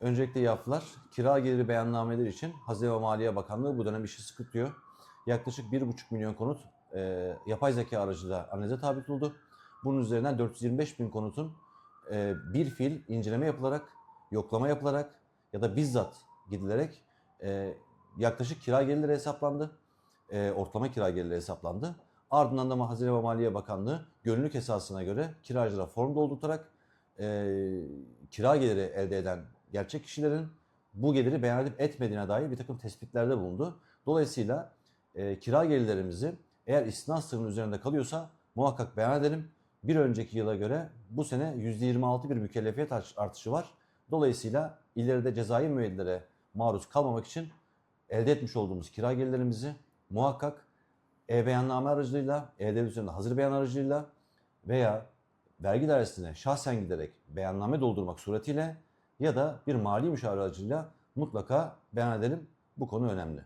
Öncelikle yaptılar. Kira geliri beyannameleri için Hazine ve Maliye Bakanlığı bu dönem işi sıkı tutuyor. Yaklaşık 1,5 milyon konut e, yapay zeka aracılığıyla analize tabi tutuldu. Bunun üzerinden 425 bin konutun e, bir fiil inceleme yapılarak, yoklama yapılarak ya da bizzat gidilerek e, yaklaşık kira gelirleri hesaplandı. E, ortalama kira gelirleri hesaplandı. Ardından da Hazine ve Maliye Bakanlığı gönüllülük esasına göre kiracılara form doldurtarak e, kira geliri elde eden gerçek kişilerin bu geliri beyan edip etmediğine dair bir takım tespitlerde bulundu. Dolayısıyla e, kira gelirlerimizi eğer istinaz sınırının üzerinde kalıyorsa muhakkak beyan edelim. Bir önceki yıla göre bu sene %26 bir mükellefiyet art- artışı var. Dolayısıyla ileride cezai müeyyidlere maruz kalmamak için elde etmiş olduğumuz kira gelirlerimizi muhakkak e-beyanname aracılığıyla, e-devlet üzerinde hazır beyan aracılığıyla veya vergi dairesine şahsen giderek beyanname doldurmak suretiyle ya da bir mali müşavir aracılığıyla mutlaka beyan edelim. Bu konu önemli.